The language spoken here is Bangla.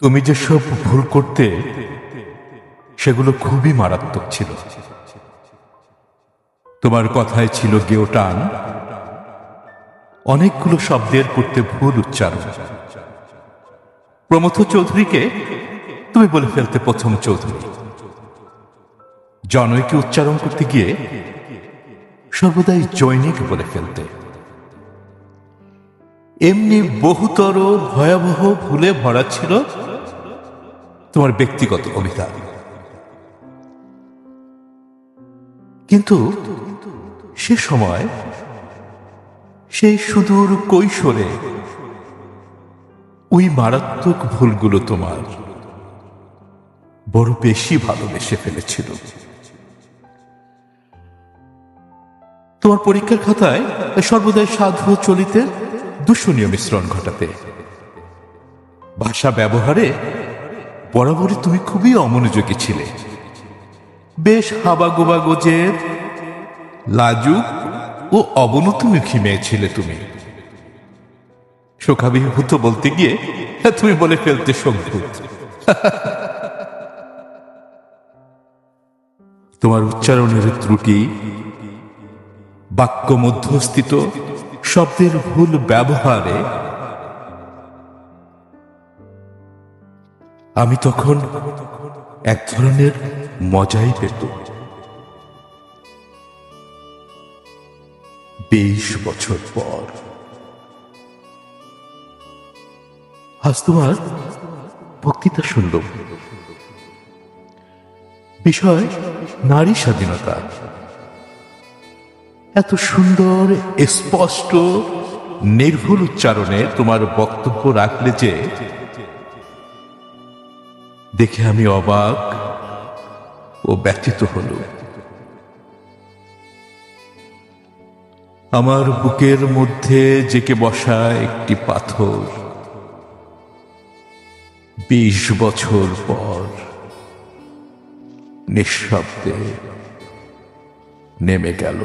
তুমি যেসব ভুল করতে, সেগুলো খুবই মারাত্মক ছিল। তোমার কথায় ছিল গেও টান। অনেকগুলো শব্দের করতে ভুল উচ্চারণ। প্রমথ চৌধুরীকে তুমি বলে ফেলতে প্রথম চৌধুরী। জনৈকে উচ্চারণ করতে গিয়ে সর্বদাই জৈনিক বলে ফেলতে। এমনি বহুতর ভয়াবহ ভুলে ভরা ছিল তোমার ব্যক্তিগত কবিতা কিন্তু সে সময় সেই সুদূর কৈশোরে ওই মারাত্মক ভুলগুলো তোমার বড় বেশি ভালোবেসে ফেলেছিল। তোমার পরীক্ষার খাতায় সর্বদাই সাধু চলিতে দূষণীয় মিশ্রণ ঘটাতে। ভাষা ব্যবহারে বরাবরই তুমি খুবই অমনোযোগী ছিলে। বেশ হাবাগোবা গোজের লাজুক ও অবনতমুখী মেয়ে ছিলে তুমি। শোকাভিভূত বলতে গিয়ে তুমি বলে ফেলতে শোকভূত তোমার উচ্চারণের ত্রুটি বাক্য মধ্যস্থিত শব্দের ভুল ব্যবহারে আমি তখন এক ধরনের মজাই পেত বেশ বছর পর। আজ তোমার বক্তৃতা শুনল। বিষয় নারী স্বাধীনতা। এত সুন্দর, স্পষ্ট, নির্ভুল উচ্চারণে তোমার বক্তব্য রাখলে যে দেখে আমি অবাক ও ব্যথিত হল। আমার বুকের মধ্যে জেকে বসা একটি পাথর বিশ বছর পর নিঃশব্দে নেমে গেল।